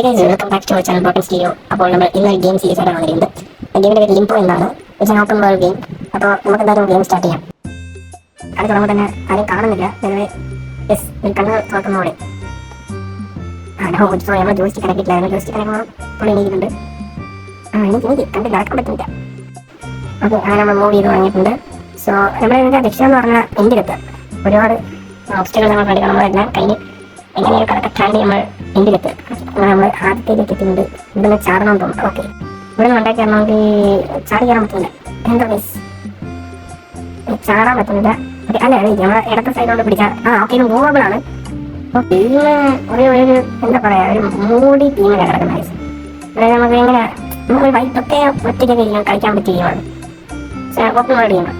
Welcome back to channel Botton studio അപ്പോൾ നമ്മൾ ഇന്ന് ഗെയിം സീരീസ് വന്നിരിക്കുന്നത് ഗെയിമിന്റെ പേര് ലിംപോ എന്നാണ്. ഇറ്റ്സ് ഓപ്പൺ വേൾഡ് ഗെയിം അപ്പോൾ നമുക്ക് എന്തായാലും ഗെയിം സ്റ്റാർട്ട് ചെയ്യാം. അത് തുടങ്ങുമ്പോൾ തന്നെ ആരും കാണുന്നില്ല. പൊതുവെ യെസ് കണ്ണ് തുറക്കുന്നതോടെ ആണോ നമ്മൾ ജോയിസ്റ്റിക് കണക്കിട്ടില്ലായിരുന്നു ജോയിസ്റ്റിക് കണക്കുമ്പോൾ പുള്ളി എണീക്കുന്നുണ്ട് ആ എനിക്ക് എനിക്ക് കണ്ട് നടക്കാൻ ഓക്കെ അങ്ങനെ നമ്മൾ മൂവ് ചെയ്ത് തുടങ്ങിയിട്ടുണ്ട്. സോ നമ്മുടെ ഇതിന്റെ ലക്ഷ്യം എന്ന് പറഞ്ഞാൽ എൻഡിലെത്തുക ഒരുപാട് ഓബ്സ്റ്റകൾ നമ്മൾ കണ്ടിട്ട് നമ്മളെല്ലാം കഴിഞ്ഞ് എങ്ങനെയാണ് കറക്റ്റ് നമ്മൾ എന്റെ അങ്ങനെ നമ്മൾ ആദ്യത്തേക്ക് എത്തുന്നുണ്ട് ഇവിടുന്ന് ചാടണം തോന്നുന്നു. ഓക്കെ ഇവിടെ നിന്ന് ഉണ്ടാക്കി നമുക്ക് ചാടി കയറാൻ പറ്റുന്നില്ല എന്താ മിസ് ചാടാൻ പറ്റുന്നില്ല. അല്ല നമ്മളെ ഇടത്തെ സൈഡോട് പിടിച്ചാൽ ആ ഓക്കെ ഇത് മൂവബിൾ ആണ്. പിന്നെ ഒരു ഒരു എന്താ പറയാ ഒരു മൂടി ടീമിലാണ് കിടക്കുന്ന guys. അതായത് നമുക്ക് എങ്ങനെ നമുക്ക് വൈ പ്രത്യേക ഒറ്റയ്ക്കൊക്കെ ഇരിക്കാൻ കളിക്കാൻ പറ്റിയ ടീമാണ് ഓപ്പൺ ടീമാണ്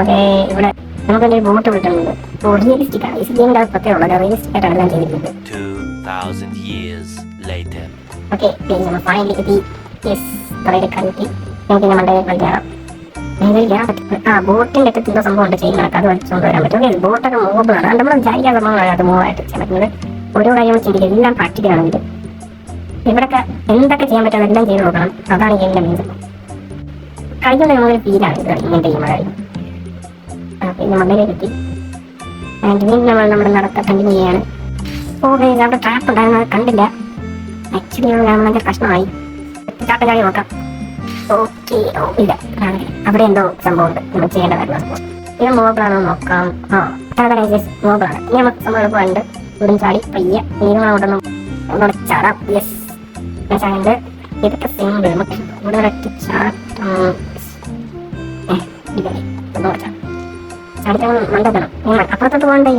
ഓക്കെ ഇവിടെ നമുക്ക് ഒരു ബോട്ട് വിട്ടുന്നുണ്ട് റിയലിസ്റ്റിക് ആണ്. ഈ ഗെയിമിന്റെ പ്രത്യേകം ഉള്ളത്. റിയലിസ്റ്റിക് ആയിട്ടാണ് എല്ലാം ചെയ്തിരിക്കുന്നത്. 2,000 years later. ഓക്കെ പ്ലീസ് നമ്മൾ ഫൈനലി എത്തി യെസ് കളയുടെ കണ്ടിട്ട് നമുക്ക് ഇനി മണ്ടേ കളിക്കാം ഇതിൽ ഞാൻ ആ ബോട്ടിന്റെ അടുത്ത് എന്തോ സംഭവം ഉണ്ട് ചെയ്യുന്ന അത് വലിച്ചുകൊണ്ട് വരാൻ പറ്റും ഓക്കെ ബോട്ടൊക്കെ മൂവബിൾ ആണ്. നമ്മൾ വിചാരിക്കാൻ സംഭവങ്ങളാണ് അത് മൂവ് ആയിട്ട് ചെയ്യാൻ പറ്റുന്നത്. ഓരോ കാര്യങ്ങൾ ചിന്തിക്കുക എല്ലാം പ്രാക്ടിക്കലാണ് ഇത്. ഇവിടൊക്കെ എന്തൊക്കെ ചെയ്യാൻ പറ്റും അതെല്ലാം ചെയ്ത് നോക്കണം. അതാണ് ഗെയിമിന്റെ മീൻസ് കളിക്കുന്ന നമ്മളൊരു ഫീലാണ് ഇത് ഇങ്ങനത്തെ ഗെയിം കാര്യം ആ പിന്നെ മണ്ടയിലേക്ക് എത്തി. ആൻഡ് വീണ്ടും നമ്മൾ നമ്മുടെ നടത്ത കണ്ടിന്യൂ ചെയ്യാണ്. ഗൈസ് അവിടെ ട്രാപ്പ് ഉണ്ടായിരുന്നു അത് കണ്ടില്ല. ആക്ച്വലി കാണുമ്പോൾ പ്രശ്നമായി. ചാട്ടം ചാടി നോക്കാം. ഓക്കെ ഓ ഇല്ല. അവിടെ എന്തോ സംഭവം ഉണ്ട് നമ്മൾ ചെയ്യേണ്ടതായിരുന്നു കാര്യം ഇത് മോബിളാണോ നോക്കാം. ആ മോബിളാണ് ഇനി നമുക്ക് സംഭവം എളുപ്പമുണ്ട് ഇവിടും ചാടി പയ്യ. നീളം അവിടെ ഒന്നുകൂടെ ചാടാം. യെസ് ചാടുണ്ട് ഇതൊക്കെ സിമ്പിൾ നമുക്ക് ഇവിടെ ഒരൊറ്റ ചാട്ടം ഒന്നുകൂടെ ചാടാം. ചാടിച്ചാൽ മണ്ടെത്തണം അപ്പുറത്തോട്ട് പോകണ്ടേ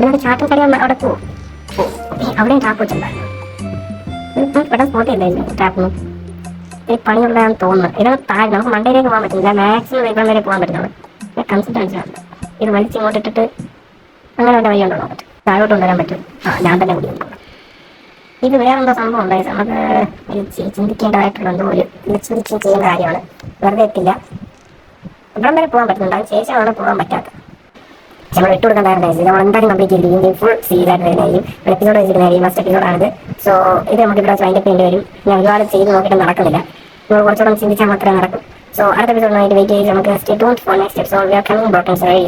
ഇവിടെ ചാട്ടം ചാടിയാൽ അവിടെ പോകും അവിടെയും ട്രാപ്പ് വെച്ചിട്ടുണ്ടായിരുന്നു. ഇവിടെ സ്പോട്ട് ചെയ്തായിരുന്നു ട്രാപ്പിന് ഈ പണിയുള്ളതാണെന്ന് തോന്നുന്നു. ഇത് താഴെ നമുക്ക് മണ്ടയിലേക്ക് പോകാൻ പറ്റില്ല. മാക്സിമം വൈകുന്നേരം വരെ പോകാൻ പറ്റുന്നത് കൺസിസ്റ്റൻസി ആണ്. ഇത് വലിച്ച് ഇങ്ങോട്ട് ഇട്ടിട്ട് അങ്ങനെ വേണ്ട വഴി കൊണ്ടുപോകാൻ പറ്റും. താഴോട്ട് കൊണ്ടുവരാൻ പറ്റും. ആ ഞാൻ തന്നെ കൂടി ഇത് വേറെ എന്തോ സംഭവം ഉണ്ടായി. നമുക്ക് ചിന്തിക്കേണ്ടതായിട്ടുള്ള എന്തോ ഒരു ചിന്തിച്ച് ചെയ്യുന്ന കാര്യമാണ്. വെറുതെ എത്തില്ല. ഇവിടം വരെ പോകാൻ പറ്റുന്നുണ്ട്. ശേഷം അവിടെ പോകാൻ പറ്റാത്ത നമ്മൾ ഇട്ട് കൊടുക്കേണ്ടതായിരുന്നു നമ്മൾ എന്തായാലും കംപ്ലീറ്റ് ചെയ്തിരിക്കും ഫുൾ സീരീസ് ആയിട്ട് വരുന്നതായിരിക്കും എപ്പിസോഡ് വെച്ചിരിക്കുന്നതായിരിക്കും ഫസ്റ്റ് എപ്പിസോഡാണിത് സോ ഇത് നമുക്ക് ഇവിടെ വൈൻഡ് അപ്പ് ചെയ്യേണ്ടി വരും. ഞാൻ ഒരുപാട് ചെയ്ത് നോക്കിയിട്ട് നടക്കുന്നില്ല. നമ്മൾ കുറച്ചുകൂടെ ചിന്തിച്ചാൽ മാത്രമേ നടക്കും. സോ അടുത്ത എപ്പിസോഡിനായിട്ട് വെയിറ്റ് ചെയ്ത് നമുക്ക് stay tuned for next episode we are coming Botton sorry